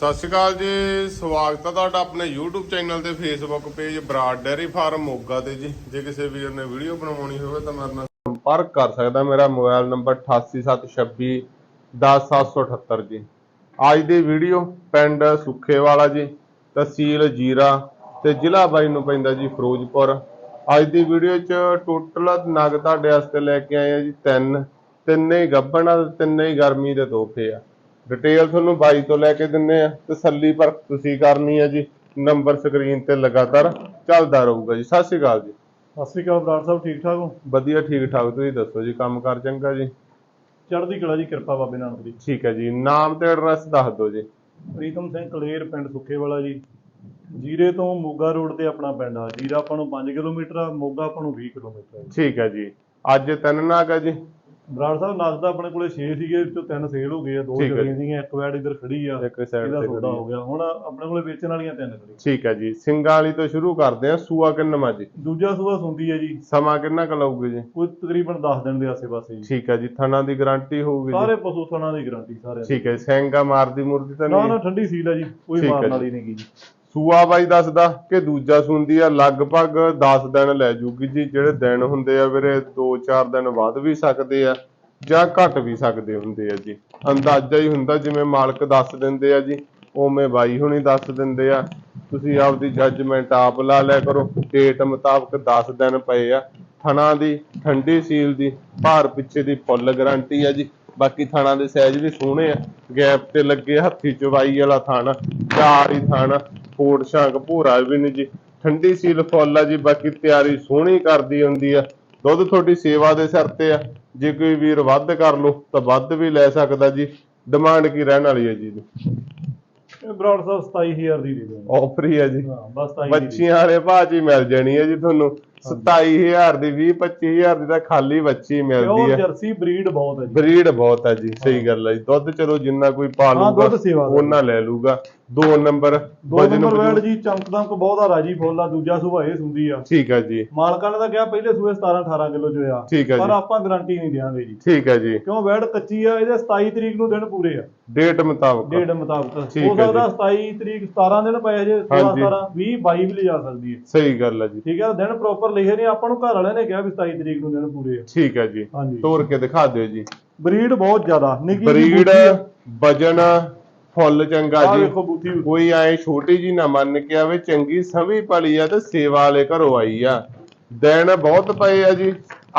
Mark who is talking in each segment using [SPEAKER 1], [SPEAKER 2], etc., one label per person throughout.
[SPEAKER 1] ਸਤਿ ਸ਼੍ਰੀ ਅਕਾਲ ਜੀ, ਸਵਾਗਤ ਹੈ ਤੁਹਾਡਾ ਆਪਣੇ YouTube ਚੈਨਲ ਤੇ, Facebook page Brar dairy farm Moga ਤੇ ਜੀ। ਜੇ ਕਿਸੇ ਵੀਰ ਨੇ ਵੀਡੀਓ ਬਣਾਉਣੀ ਹੋਵੇ ਤਾਂ ਮੇਰੇ ਨਾਲ ਸੰਪਰਕ ਕਰ ਸਕਦਾ, ਮੇਰਾ ਮੋਬਾਈਲ ਨੰਬਰ 8876 10778 ਜੀ। ਅੱਜ ਦੀ ਵੀਡੀਓ ਪਿੰਡ ਸੁੱਖੇਵਾਲਾ ਜੀ, ਤਹਿਸੀਲ ਜੀਰਾ ਤੇ ਜ਼ਿਲ੍ਹਾ ਬਾਈ ਨੂੰ ਪੈਂਦਾ ਜੀ, ਫਿਰੋਜ਼ਪੁਰ। ਅੱਜ ਦੀ ਵੀਡੀਓ 'ਚ ਟੋਟਲ ਨਗ ਤੁਹਾਡੇ ਵਾਸਤੇ ਲੈ ਕੇ ਆਏ ਆ ਜੀ, ਤਿੰਨ। ਤਿੰਨੇ ਹੀ ਗੱਭਣ ਆ ਤੇ ਤਿੰਨੇ ਹੀ ਗਰਮੀ ਦੇ ਤੋਹਫੇ ਆ। ਡਿਟੇਲ ਤੁਹਾਨੂੰ ਬਾਈ ਤੋਂ ਲੈ ਕੇ ਦਿੰਨੇ ਆ ਤਸੱਲੀ ਪਰ ਤੁਸੀਂ ਕਰਨੀ ਆ ਜੀ ਨੰਬਰ ਸਕਰੀਨ ਤੇ ਲਗਾਤਾਰ ਚੱਲਦਾ ਰਹੂਗਾ ਜੀ। ਸਤਿ ਸ਼੍ਰੀ ਅਕਾਲ ਜੀ।
[SPEAKER 2] ਸਤਿ ਸ਼੍ਰੀ ਅਕਾਲ ਬਰਾੜ ਸਾਹਿਬ ਠੀਕ ਠਾਕ ਹੋ?
[SPEAKER 1] ਵਧੀਆ ਠੀਕ ਠਾਕ। ਤੁਸੀਂ ਦੱਸੋ ਜੀ ਕੰਮ ਕਾਰ ਚੰਗਾ ਜੀ?
[SPEAKER 2] ਚੜ੍ਹਦੀ ਕਲਾ ਜੀ ਕਿਰਪਾ ਬਾਬੇ ਨਾਨਕ ਦੀ।
[SPEAKER 1] ਠੀਕ ਹੈ ਜੀ। ਨਾਮ ਤੇ ਐਡਰੈਸ ਦੱਸ ਦਿਓ ਜੀ।
[SPEAKER 2] ਪ੍ਰੀਤਮ ਸਿੰਘ ਕਲੇਰ ਪਿੰਡ ਸੁੱਖੇਵਾਲਾ ਜੀ। ਜੀਰੇ ਤੋਂ ਮੋਗਾ ਰੋਡ ਤੇ ਆਪਣਾ ਪਿੰਡ ਆ। ਜੀਰਾ ਆਪਾਂ ਨੂੰ 5 ਕਿਲੋਮੀਟਰ ਆ ਮੋਗਾ ਆਪਾਂ ਨੂੰ 20 ਕਿਲੋਮੀਟਰ ਆ।
[SPEAKER 1] ਠੀਕ ਹੈ ਜੀ। ਅੱਜ ਤਿੰਨ ਨਾਗ ਆ ਜੀ।
[SPEAKER 2] ਬਰਾੜ ਸਾਹਿਬ ਨਸਦਾ ਆਪਣੇ ਕੋਲੇ 6 ਸੀਗੇ ਵਿੱਚੋਂ ਤਿੰਨ ਸੇਲ ਹੋ ਗਏ ਆ ਦੋ
[SPEAKER 1] ਠੀਕ ਹੈ
[SPEAKER 2] ਸੀਗੀਆਂ ਇੱਕ ਵੈਡ ਇੱਧਰ ਖੜੀ ਆ
[SPEAKER 1] ਇੱਕ ਸਾਈਡ
[SPEAKER 2] ਇਹਦਾ
[SPEAKER 1] ਤੇ
[SPEAKER 2] ਸੌਦਾ
[SPEAKER 1] ਖੜੀ
[SPEAKER 2] ਹੋ ਗਿਆ। ਹੁਣ ਆਪਣੇ ਕੋਲੇ ਵੇਚਣ ਵਾਲੀਆਂ ਤਿੰਨ ਖੜੀ
[SPEAKER 1] ਠੀਕ ਹੈ ਜੀ ਸਿੰਘਾਂ ਵਾਲੀ ਤੋਂ ਸ਼ੁਰੂ ਕਰਦੇ ਆ ਸੂਆ ਕਿੰਨਵਾਂ ਜੀ?
[SPEAKER 2] ਦੂਜਾ ਸੂਆ ਸੁੰਦੀ ਹੈ ਜੀ।
[SPEAKER 1] ਸਮਾਂ ਕਿੰਨਾ ਕੁ ਲਊਗੀ ਜੀ?
[SPEAKER 2] ਕੋਈ ਤਕਰੀਬਨ 10 ਦਿਨ ਦੇ ਆਸੇ-ਪਾਸੇ ਜੀ।
[SPEAKER 1] ਠੀਕ ਹੈ ਜੀ ਥਣਾ ਦੀ ਗਾਰੰਟੀ ਹੋਊਗੀ ਜੀ?
[SPEAKER 2] ਸਾਰੇ ਪਸ਼ੂ ਥਣਾ ਦੀ ਗਾਰੰਟੀ ਸਾਰੇ
[SPEAKER 1] ਠੀਕ ਹੈ ਸਿੰਘਾ ਮਾਰਦੀ ਮੁਰਦੀ ਤਾਂ
[SPEAKER 2] ਨਾ
[SPEAKER 1] ਨਹੀਂ?
[SPEAKER 2] ਨਾ ਠੰਡੀ ਸੀਲ ਆ ਜੀ ਕੋਈ
[SPEAKER 1] ਠੀਕ ਹੈ
[SPEAKER 2] ਮਾਰਨ
[SPEAKER 1] ਜੀ।
[SPEAKER 2] ਵਾਲੀ ਨਹੀਂ ਗੀ ਜੀ।
[SPEAKER 1] ਸੂਆ ਬਾਈ ਦੱਸਦਾ ਕਿ ਦੂਜਾ ਸੁੰਦੀ ਆ ਲਗਭਗ 10 ਦਿਨ ਲੈ ਜੂਗੀ ਜੀ ਜਿਹੜੇ ਦਿਨ ਹੁੰਦੇ ਆ ਵੀਰੇ 2-4 ਦਿਨ ਵੱਧ ਵੀ ਸਕਦੇ ਆ। ਜਾਂ ਘਟ ਵੀ ਸਕਦੇ ਹੁੰਦੇ ਆ ਜੀ। ਅੰਦਾਜ਼ਾ ਹੀ ਹੁੰਦਾ ਜਿਵੇਂ ਮਾਲਕ ਦੱਸ ਦਿੰਦੇ ਆ ਜੀ, ਉਵੇਂ ਬਾਈ ਹੁਣੀ ਦੱਸ ਦਿੰਦੇ ਆ। ਤੁਸੀਂ ਆਪਦੀ ਜੱਜਮੈਂਟ ਆਪ ਲਾ ਲਿਆ ਕਰੋ। ਡੇਟ ਮੁਤਾਬਕ 10 ਦਿਨ ਪਏ ਆ। ਥਣਾ ਦੀ, ਠੰਡੀ ਸੀਲ ਦੀ, ਭਾਰ ਪਿੱਛੇ ਦੀ ਫੁੱਲ ਗਾਰੰਟੀ ਆ ਜੀ। ਬਾਕੀ ਥਾਣਾ ਦੇ ਸਾਈਜ਼ ਵੀ ਸੋਹਣੇ ਆ। ਗੈਪ ਤੇ ਲੱਗੇ ਹੱਥੀ ਚਵਾਈ ਵਾਲਾ ਥਾਣਾ, ਚਾਰ ਹੀ ਥਾਣਾ ਫੋੜ ਸ਼ਾਂਕ ਭੂਰਾ ਵੀ ਨਹੀਂ ਜੀ। ਠੰਡੀ ਸੀਲ ਫੁੱਲ ਆ ਜੀ, ਬਾਕੀ ਤਿਆਰੀ ਸੋਹਣੀ ਕਰਦੀ ਹੁੰਦੀ ਆ। ਦੁੱਧ ਤੁਹਾਡੀ ਸੇਵਾ ਦੇ ਸਿਰ ਤੇ ਆ। ਜੇ ਕੋਈ ਵੀਰ ਵੱਧ ਕਰ ਲੋ ਤਾਂ ਵੱਧ ਵੀ ਲੈ ਸਕਦਾ ਜੀ। ਡਿਮਾਂਡ ਕੀ ਰਹਿਣ ਵਾਲੀ ਹੈ ਜੀ?
[SPEAKER 2] ਇਹ ਬਰਾੜ ਸਾਹਿਬ 27000 ਦੀ
[SPEAKER 1] ਆਫਰ ਹੀ ਹੈ ਜੀ।
[SPEAKER 2] ਹਾਂ ਬਸ 27000 ਦੀ ਦੇ ਦਿਓ।
[SPEAKER 1] ਬੱਚੀਆਂ ਵਾਲੇ ਹੀ ਮਿਲ ਜਾਣੀ ਹੈ ਜੀ ਤੁਹਾਨੂੰ। 27000 ਦੀ 20 25000 ਦੀ ਤਾਂ ਖਾਲੀ ਬੱਚੀ ਮਿਲਦੀ ਹੈ।
[SPEAKER 2] ਜਰਸੀ ਬਰੀਡ ਬਹੁਤ ਹੈ ਜੀ।
[SPEAKER 1] ਬਰੀਡ ਬਹੁਤ ਹੈ ਜੀ ਸਹੀ ਗੱਲ ਹੈ ਜੀ। ਦੁੱਧ ਚਲੋ ਜਿੰਨਾ ਕੋਈ ਪਾ ਲੂਗਾ। ਉਹਨਾਂ ਲੈ ਲੂਗਾ। ਦੋ ਨੰਬਰ
[SPEAKER 2] ਦੋ
[SPEAKER 1] ਵਜਨ
[SPEAKER 2] ਨੰਬਰ ਵੈਡ ਜੀ ਚਮਕਦਮਕ ਬਹੁਤ ਆ ਰਾਜੀ ਫੁੱਲ ਆ ਦੂਜਾ ਸੂਬਾ ਇਹ ਸੁੰਦੀ ਆ।
[SPEAKER 1] ਠੀਕ ਹੈ ਜੀ।
[SPEAKER 2] ਮਾਲਕਾਂ ਨੇ ਤਾਂ ਕਿਹਾ ਪਹਿਲੇ ਸੂਏ 17 18 ਕਿਲੋ ਚ ਹੋਇਆ।
[SPEAKER 1] ਠੀਕ
[SPEAKER 2] ਪਰ
[SPEAKER 1] ਜੀ।
[SPEAKER 2] ਆਪਾਂ ਗਾਰੰਟੀ ਨਹੀਂ ਦਿਆਂਗੇ ਜੀ।
[SPEAKER 1] ਠੀਕ ਹੈ ਜੀ।
[SPEAKER 2] ਕਿਉਂ? ਵੈਡ ਕੱਚੀ ਆ ਇਹਦੇ 27 ਤਰੀਕ ਨੂੰ ਦਿਨ ਪੂਰੇ ਆ।
[SPEAKER 1] ਡੇਟ ਮੁਤਾਬਕ।
[SPEAKER 2] ਡੇਟ ਮੁਤਾਬਕ। ਹੋ ਸਕਦਾ 27 ਤਰੀਕ 17 ਦਿਨ ਪਏ ਜੇ 16
[SPEAKER 1] ਹਾਂਜੀ।
[SPEAKER 2] 17 20 22 ਵੀ ਲਿਜਾ ਸਕਦੀ ਹੈ
[SPEAKER 1] ਸਹੀ ਗੱਲ ਹੈ ਜੀ।
[SPEAKER 2] ਠੀਕ ਹੈ ਦਿਨ ਪ੍ਰੋਪਰ ਲਿਖੇ ਨੇ ਆਪਾਂ ਨੂੰ ਘਰ ਵਾਲਿਆਂ ਨੇ ਕਿਹਾ ਵੀ 27 ਤਰੀਕ ਨੂੰ ਦਿਨ ਪੂਰੇ ਆ।
[SPEAKER 1] ਠੀਕ ਹੈ ਜੀ।
[SPEAKER 2] ਹਾਂਜੀ।
[SPEAKER 1] ਤੋੜ ਕੇ ਦਿਖਾ ਦਿਓ ਜੀ।
[SPEAKER 2] ਬਰੀਡ ਬਹੁਤ ਜ਼ਿਆਦਾ ਨਿੱਕੀ
[SPEAKER 1] ਬਰੀਡ
[SPEAKER 2] ਆ।
[SPEAKER 1] ਵਜਨ ਫੁੱਲ ਚੰਗਾ ਜੀ।
[SPEAKER 2] ਬੂਥੀ
[SPEAKER 1] ਕੋਈ ਐ ਛੋਟੀ ਜੀ ਨਾ ਮੰਨ ਕੇ ਆਵੇ ਚੰਗੀ ਸਵੀ ਪਲੀ ਆ ਤੇ ਸੇਵਾ ਵਾਲੇ ਘਰੋਂ ਆਈ ਆ। ਦਿਨ ਬਹੁਤ ਪਏ ਆ ਜੀ।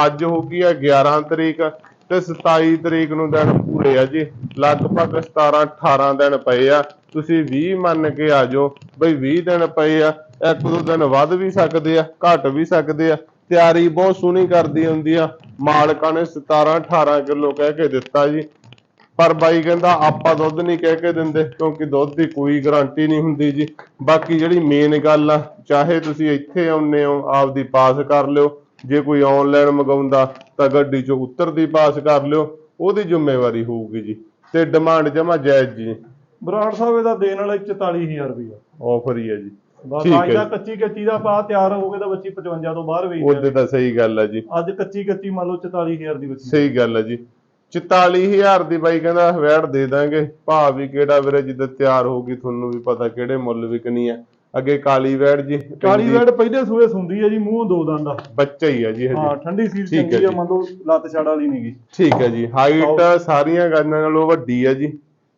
[SPEAKER 1] ਅੱਜ ਹੋ ਗਈ ਆ 11 ਤਰੀਕ ਤੇ 27 ਤਰੀਕ ਨੂੰ ਦਿਨ ਪੂਰੇ ਆ ਜੀ। ਲਗਭਗ 17 18 ਦਿਨ ਪਏ ਆ। ਤੁਸੀਂ 20 ਮੰਨ ਕੇ ਆ ਜਾਓ ਬਈ 20 ਦਿਨ ਪਏ ਆ। ਇੱਕ ਦੋ ਦਿਨ ਵੱਧ ਵੀ ਸਕਦੇ ਆ ਘਟ ਵੀ ਸਕਦੇ ਆ। ਤਿਆਰੀ ਬਹੁਤ ਸੋਹਣੀ ਕਰਦੀ ਹੁੰਦੀ ਆ। ਮਾਲਕਾਂ ਨੇ 17 18 ਕਿਲੋ ਕਹਿ ਕੇ ਦਿੱਤਾ ਜੀ। ਪਰ ਬਾਈ ਕਹਿੰਦਾ ਆਪਾਂ ਦੁੱਧ ਨਹੀਂ ਕਹਿ ਕੇ ਦਿੰਦੇ ਕਿਉਂਕਿ ਦੁੱਧ ਦੀ ਕੋਈ ਗਾਰੰਟੀ ਨਹੀਂ ਹੁੰਦੀ ਜੀ। ਬਾਕੀ ਜਿਹੜੀ ਮੇਨ ਗੱਲ ਆ ਚਾਹੇ ਤੁਸੀਂ ਇੱਥੇ ਆਉਨੇ ਹੋ ਆਪਦੀ ਪਾਸ ਕਰ ਲਿਓ। ਜੇ ਕੋਈ ਆਨਲਾਈਨ ਮੰਗਾਉਂਦਾ ਤਾਂ ਗੱਡੀ 'ਚੋਂ ਉਤਰਦੀ ਪਾਸ ਕਰ ਲਿਓ। ਉਹਦੀ ਜ਼ਿੰਮੇਵਾਰੀ ਹੋਊਗੀ ਜੀ। ਤੇ ਡਿਮਾਂਡ ਜਮਾ ਜਾਇਜ਼ ਜੀ।
[SPEAKER 2] ਬਰਾੜ ਸਾਹਿਬ ਇਹਦਾ ਦੇਣ ਵਾਲਾ 44000 ਰੁਪਇਆ।
[SPEAKER 1] ਆਫਰ ਹੀ ਹੈ ਜੀ।
[SPEAKER 2] ਬਸ
[SPEAKER 1] ਠੀਕ
[SPEAKER 2] ਅੱਜ
[SPEAKER 1] ਹੈ
[SPEAKER 2] ਦਾ। ਕੱਚੀ ਕੱਚੀ ਦਾ ਪਾ ਤਿਆਰ ਹੋ ਗਏ ਤਾਂ ਬੱਚੀ 55 ਤੋਂ ਬਾਹਰ ਵੇਚ
[SPEAKER 1] ਉਹਦੇ ਤਾਂ ਸਹੀ ਗੱਲ ਹੈ ਜੀ।
[SPEAKER 2] ਅੱਜ ਕੱਚੀ ਕੱਚੀ ਮੰਨ ਲਓ 44000 ਦੀ ਬੱਚੀ।
[SPEAKER 1] ਸਹੀ ਗੱਲ ਹੈ ਜੀ। 44000 ਦੀ ਬਾਈ ਕਹਿੰਦਾ ਵੈੜ ਦੇ ਦਾਂਗੇ। ਭਾਅ ਵੀ ਕਿਹੜਾ ਵੀਰੇ ਜਿੱਦ ਤਿਆਰ ਹੋਊਗੀ ਤੁਹਾਨੂੰ ਵੀ ਪਤਾ ਕਿਹੜੇ ਮੁੱਲ ਵਿਕਣੀ ਆ। ਅੱਗੇ ਕਾਲੀ ਵੈੜ ਜੀ
[SPEAKER 2] ਕਾਲੀ ਵੈਡ ਪਹਿਲੇ ਸੂਏ ਸੁੰਦੀ ਹੈ ਜੀ ਮੂੰਹ ਦੋ ਦੰਦ ਆ।
[SPEAKER 1] ਬੱਚਾ ਹੀ ਆ ਜੀ
[SPEAKER 2] ਹਾਂ ਠੰਡੀ ਸੀਲ
[SPEAKER 1] ਹੈ
[SPEAKER 2] ਚੰਗੀ ਆ। ਮੰਨ ਲਓ ਲੱਤ ਛੜ ਵਾਲੀ ਨਹੀਂਗੀ
[SPEAKER 1] ਠੀਕ ਹੈ ਜੀ। ਹਾਈਟ ਸਾਰੀਆਂ ਗਾਨਾਂ ਨਾਲੋਂ ਵੱਡੀ ਆ ਜੀ।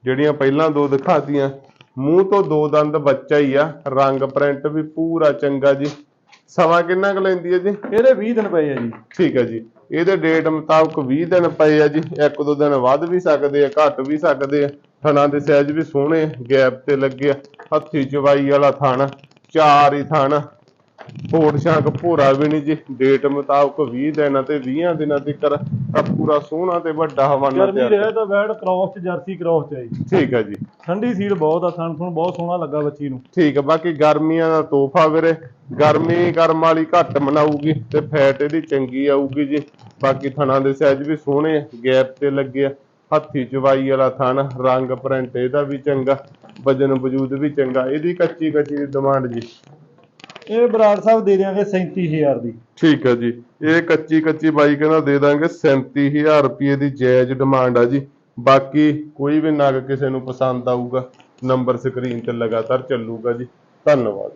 [SPEAKER 1] ਜਿਹੜੀਆਂ ਪਹਿਲਾਂ ਦੋ ਦਿਖਾਤੀਆਂ। ਮੂੰਹ ਤੋਂ ਦੋ ਦੰਦ ਬੱਚਾ ਹੀ ਆ। ਰੰਗ ਪ੍ਰਿੰਟ ਵੀ ਪੂਰਾ ਚੰਗਾ ਜੀ। ਸਮਾਂ ਕਿੰਨਾ ਕੁ ਲੈਂਦੀ ਹੈ ਜੀ?
[SPEAKER 2] ਇਹਦੇ 20 ਦਿਨ ਪਏ ਆ ਜੀ।
[SPEAKER 1] ਠੀਕ ਹੈ ਜੀ। ਇਹਦੇ ਡੇਟ ਮੁਤਾਬਕ 20 ਦਿਨ ਪਏ ਆ ਜੀ। ਇੱਕ ਦੋ ਦਿਨ ਵੱਧ ਵੀ ਸਕਦੇ ਆ ਘੱਟ ਵੀ ਸਕਦੇ ਆ। ਥਣਾ ਦੇ ਸਾਈਜ਼ ਵੀ ਸੋਹਣੇ ਗੈਪ ਤੇ ਲੱਗੇ ਆ। ਹੱਥੀ ਚਵਾਈ ਵਾਲਾ ਥਣ ਚਾਰ ਹੀ ਥਣ। ਫੋੜ ਸ਼ਾਂਕ ਭੋਰਾ ਵੀ ਨਹੀਂ ਜੀ। ਡੇਟ ਮੁਤਾਬਕ 20 ਦਿਨ ਤੇ 20 ਦਿਨਾਂ ਤੱਕ ਤਾਂ ਪੂਰਾ ਸੋਹਣਾ ਤੇ ਵੱਡਾ ਹਵਾਨਾ
[SPEAKER 2] ਗਰਮੀ ਰਿਹਾ ਤਾਂ ਵੈਡ ਕ੍ਰਾਸ ਚ ਜਰਸੀ ਕ੍ਰਾਸ ਚ ਆ ਜੀ।
[SPEAKER 1] ਠੀਕ ਹੈ ਜੀ।
[SPEAKER 2] ਠੰਡੀ ਸੀਲ ਬਹੁਤ ਆ ਥਣ ਥਣ ਬਹੁਤ ਸੋਹਣਾ ਲੱਗਾ ਬੱਚੀ ਨੂੰ।
[SPEAKER 1] ਠੀਕ ਹੈ ਬਾਕੀ ਗਰਮੀਆਂ ਦਾ ਤੋਹਫਾ ਵੀਰੇ। ਗਰਮੀ ਗਰਮ ਵਾਲੀ ਘੱਟ ਮਨਾਊਗੀ ਤੇ ਫੈਟ ਇਹਦੀ ਚੰਗੀ ਆਊਗੀ ਜੀ। ਬਾਕੀ ਥਣਾ ਦੇ ਸਾਈਜ਼ ਵੀ ਸੋਹਣੇ ਆ ਗੈਪ ਤੇ ਲੱਗੇ ਆ। ਹੱਥੀ ਚਵਾਈ ਵਾਲਾ ਥਣ ਰੰਗ ਪ੍ਰਿੰਟ ਇਹਦਾ ਵੀ ਚੰਗਾ ਵਜਨ ਵਜੂਦ ਵੀ ਚੰਗਾ। ਇਹਦੀ ਕੱਚੀ ਕੱਚੀ ਦੀ ਡਿਮਾਂਡ ਜੀ।
[SPEAKER 2] ਇਹ ਬਰਾੜ ਸਾਹਿਬ ਦੇ ਦਿਆਂਗੇ 37000 ਦੀ।
[SPEAKER 1] ਠੀਕ ਹੈ ਜੀ। ਇਹ ਕੱਚੀ ਕੱਚੀ ਬਾਈ ਕਹਿੰਦਾ ਦੇ ਦਾਂਗੇ 37000 ਰੁਪਏ ਦੀ ਜਾਇਜ਼ ਡਿਮਾਂਡ ਆ ਜੀ। ਬਾਕੀ ਕੋਈ ਵੀ ਨਗ ਕਿਸੇ ਨੂੰ ਪਸੰਦ ਆਊਗਾ, ਨੰਬਰ ਸਕਰੀਨ ਤੇ ਲਗਾਤਾਰ ਚੱਲੂਗਾ ਜੀ। ਧੰਨਵਾਦ।